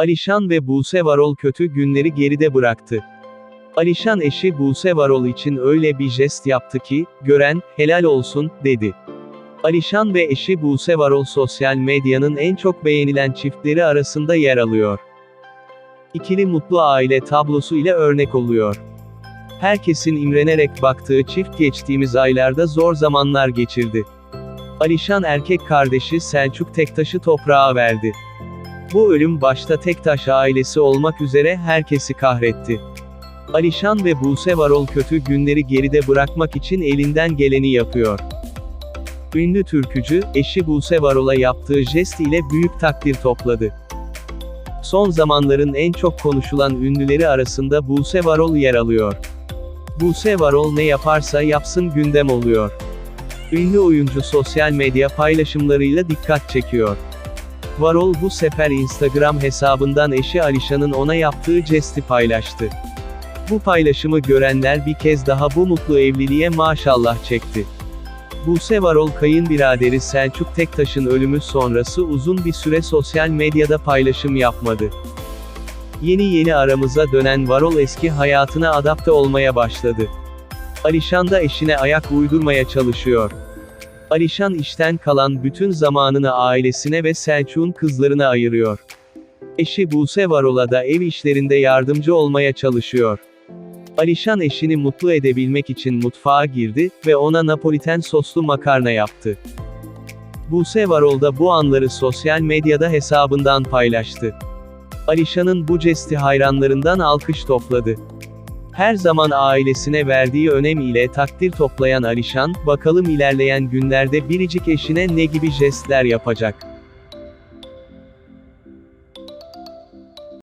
Alişan ve Buse Varol kötü günleri geride bıraktı. Alişan eşi Buse Varol için öyle bir jest yaptı ki, gören, helal olsun, dedi. Alişan ve eşi Buse Varol sosyal medyanın en çok beğenilen çiftleri arasında yer alıyor. İkili mutlu aile tablosu ile örnek oluyor. Herkesin imrenerek baktığı çift geçtiğimiz aylarda zor zamanlar geçirdi. Alişan erkek kardeşi Selçuk Tektaş'ı toprağa verdi. Bu ölüm başta Tektaş ailesi olmak üzere herkesi kahretti. Alişan ve Buse Varol kötü günleri geride bırakmak için elinden geleni yapıyor. Ünlü türkücü, eşi Buse Varol'a yaptığı jest ile büyük takdir topladı. Son zamanların en çok konuşulan ünlüleri arasında Buse Varol yer alıyor. Buse Varol ne yaparsa yapsın gündem oluyor. Ünlü oyuncu sosyal medya paylaşımlarıyla dikkat çekiyor. Varol bu sefer Instagram hesabından eşi Alişan'ın ona yaptığı jesti paylaştı. Bu paylaşımı görenler bir kez daha bu mutlu evliliğe maşallah çekti. Buse Varol kayınbiraderi Selçuk Tektaş'ın ölümü sonrası uzun bir süre sosyal medyada paylaşım yapmadı. Yeni yeni aramıza dönen Varol eski hayatına adapte olmaya başladı. Alişan da eşine ayak uydurmaya çalışıyor. Alişan işten kalan bütün zamanını ailesine ve Selçuk'un kızlarına ayırıyor. Eşi Buse Varol'a da ev işlerinde yardımcı olmaya çalışıyor. Alişan eşini mutlu edebilmek için mutfağa girdi ve ona Napoliten soslu makarna yaptı. Buse Varol da bu anları sosyal medyada hesabından paylaştı. Alişan'ın bu jesti hayranlarından alkış topladı. Her zaman ailesine verdiği önem ile takdir toplayan Alişan, bakalım ilerleyen günlerde biricik eşine ne gibi jestler yapacak.